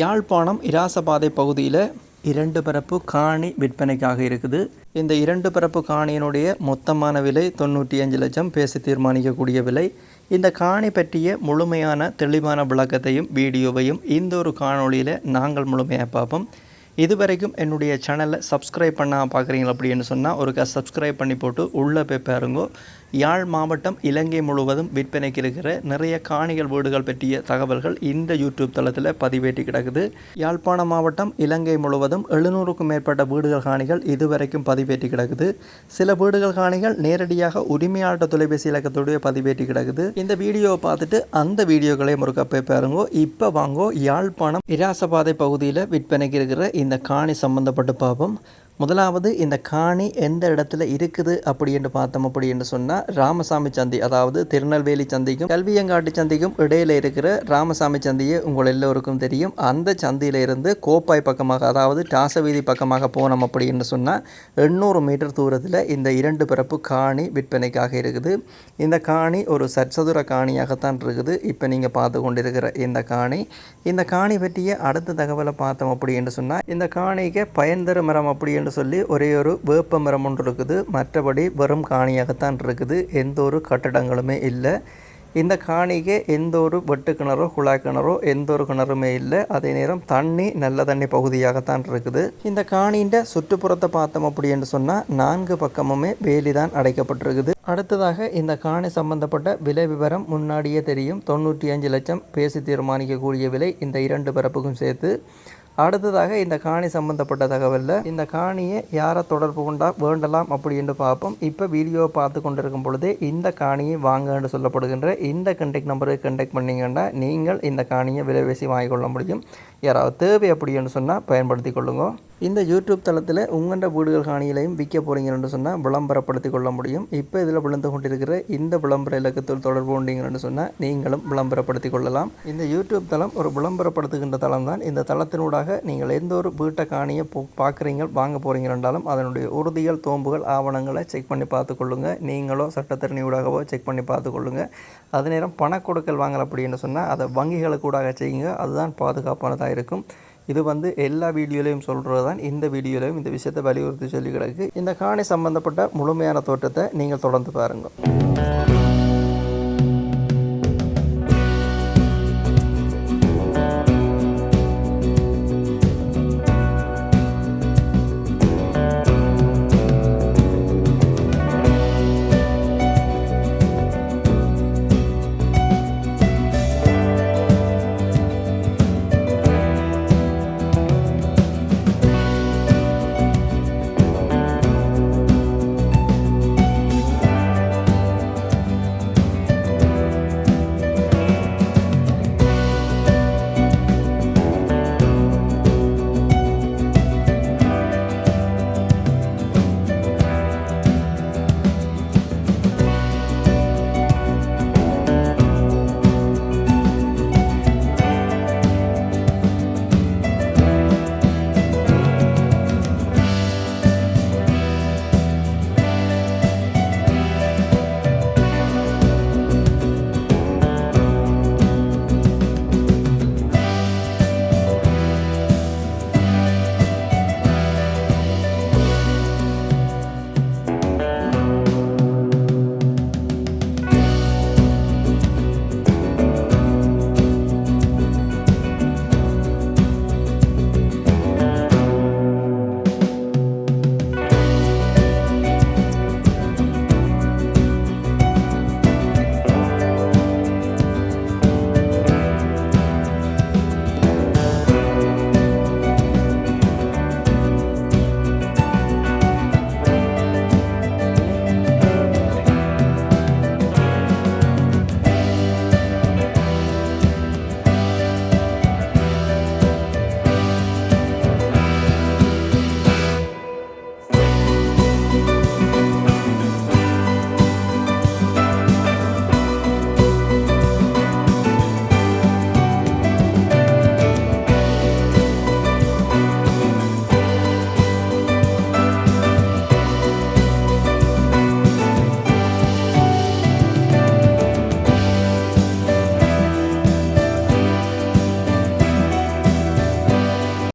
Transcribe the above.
யாழ்ப்பாணம் இராசபாதை பகுதியில் இரண்டு பரப்பு காணி விற்பனைக்காக இருக்குது. இந்த இரண்டு பரப்பு காணியினுடைய மொத்தமான விலை தொண்ணூற்றி அஞ்சு லட்சம் பேசி தீர்மானிக்கக்கூடிய விலை. இந்த காணி பற்றிய முழுமையான தெளிவான விளக்கத்தையும் வீடியோவையும் இந்த ஒரு காணொளியில் நாங்கள் முழுமையாக பார்ப்போம். இதுவரைக்கும் என்னுடைய சேனலை சப்ஸ்கிரைப் பண்ண பார்க்குறீங்க அப்படின்னு சொன்னால் ஒரு சப்ஸ்கிரைப் பண்ணி போட்டு உள்ளே போய் பாருங்கோ. யாழ் மாவட்டம் இலங்கை முழுவதும் விற்பனைக்கு இருக்கிற நிறைய காணிகள் வீடுகள் பற்றிய தகவல்கள் இந்த யூடியூப் தளத்தில் பதிவேற்றி கிடக்குது. யாழ்ப்பாணம் மாவட்டம் இலங்கை முழுவதும் எழுநூறுக்கும் மேற்பட்ட வீடுகள் காணிகள் இதுவரைக்கும் பதிவேற்றி கிடக்குது. சில வீடுகள் காணிகள் நேரடியாக உரிமையாளர் தொலைபேசி இலக்கத்தோடய பதிவேற்றி கிடக்குது. இந்த வீடியோவை பார்த்துட்டு அந்த வீடியோக்களையும் ஒரு போய் பாருங்கோ. இப்போ வாங்கோ. யாழ்ப்பாணம் இராசபாதை பகுதியில் விற்பனைக்கு இருக்கிற இந்த காணி சம்பந்தப்பட்டு பார்ப்போம் முதலாவது இந்த காணி எந்த இடத்துல இருக்குது அப்படின்னு பார்த்தோம் அப்படின்னு சொன்னால் ராமசாமி சந்தி அதாவது திருநெல்வேலி சந்தைக்கும் கல்வியங்காட்டு சந்தைக்கும் இடையில இருக்கிற ராமசாமி சந்தையை உங்கள் எல்லோருக்கும் தெரியும். அந்த சந்தையில இருந்து கோப்பாய் பக்கமாக அதாவது டாசவீதி பக்கமாக போனோம் அப்படின்னு சொன்னால் எண்ணூறு மீட்டர் தூரத்தில் இந்த இரண்டு பிறப்பு காணி விற்பனைக்காக இருக்குது. இந்த காணி ஒரு சற்சதுர காணியாகத்தான் இருக்குது. இப்போ நீங்கள் பார்த்து கொண்டிருக்கிற இந்த காணி. இந்த காணி பற்றிய அடுத்த தகவலை பார்த்தோம் அப்படின்னு சொன்னால் இந்த காணிக்கு பயன்தர மரம் அப்படின்னு சொல்லி ஒரே ஒரு வேப்ப மரம் ஒன்று இருக்குது. மற்றபடி வெறும் காணியாகத்தான் இருக்குது. எந்த ஒரு கட்டடங்களுமே இல்லை. இந்த காணிக்கு எந்த ஒரு வெட்டு கிணறோ குழாய் கிணறோ எந்த ஒரு கிணறுமே இல்லை. அதே நேரம் தண்ணி நல்ல தண்ணி பகுதியாகத்தான் இருக்குது. இந்த காணியின் சுற்றுப்புறத்தை பார்த்தோம் அப்படின்னு சொன்னால் நான்கு பக்கமுமே வேலி தான் அடைக்கப்பட்டிருக்குது. அடுத்ததாக இந்த காணி சம்பந்தப்பட்ட விலை விவரம் முன்னாடியே தெரியும். தொண்ணூற்றி அஞ்சு லட்சம் பேசி தீர்மானிக்கக்கூடிய விலை இந்த இரண்டு பரப்புக்கும் சேர்த்து அடுத்ததாக இந்த காணி சம்பந்தப்பட்ட தகவலில் இந்த காணியை யாரை தொடர்பு கொண்டா வேண்டலாம் அப்படின்னு பார்ப்போம். இப்போ வீடியோவை பார்த்து கொண்டிருக்கும் பொழுதே இந்த காணியை வாங்கன்னு சொல்லப்படுகின்ற இந்த கண்டெக்ட் நம்பருக்கு கண்டெக்ட் பண்ணிங்கன்னா நீங்கள் இந்த காணியை விலைவேசி வாங்கிக்கொள்ள முடியும். யாராவது தேவை அப்படின்னு சொன்னால் பயன்படுத்தி கொள்ளுங்கள் இந்த யூடியூப் தளத்தில் உங்கண்ட வீடுகள் காணிகளையும் விற்க போகிறீங்கன்னு சொன்னால் விளம்பரப்படுத்தி கொள்ள முடியும். இப்போ இதில் விழுந்து கொண்டிருக்கிற இந்த விளம்பர இலக்கத்தில் தொடர்பு கொண்டீங்கன்னு சொன்னால் நீங்களும் விளம்பரப்படுத்தி கொள்ளலாம். இந்த யூடியூப் தளம் ஒரு விளம்பரப்படுத்துகின்ற தளம் தான். இந்த தளத்தினூடாக நீங்கள் எந்த ஒரு வீட்டை காணியை போ பார்க்குறீங்க வாங்க போகிறீங்கன்றாலும் அதனுடைய உறுதிகள் தோம்புகள் ஆவணங்களை செக் பண்ணி பார்த்துக்கொள்ளுங்க நீங்களோ சட்டத்திறனியூடாகவோ செக் பண்ணி பார்த்துக்கொள்ளுங்க அதே நேரம் பண கொடுக்கல் அப்படின்னு சொன்னால் அதை வங்கிகளுக்கூடாக செய்யுங்க. அதுதான் பாதுகாப்பானதாக இருக்கும். இது வந்து எல்லா வீடியோலையும் சொல்கிறது தான் இந்த வீடியோலையும் இந்த விஷயத்தை வலியுறுத்தி சொல்லி கிடக்கு இந்த காணி சம்பந்தப்பட்ட முழுமையான தோற்றத்தை நீங்கள் தொடர்ந்து பாருங்கள்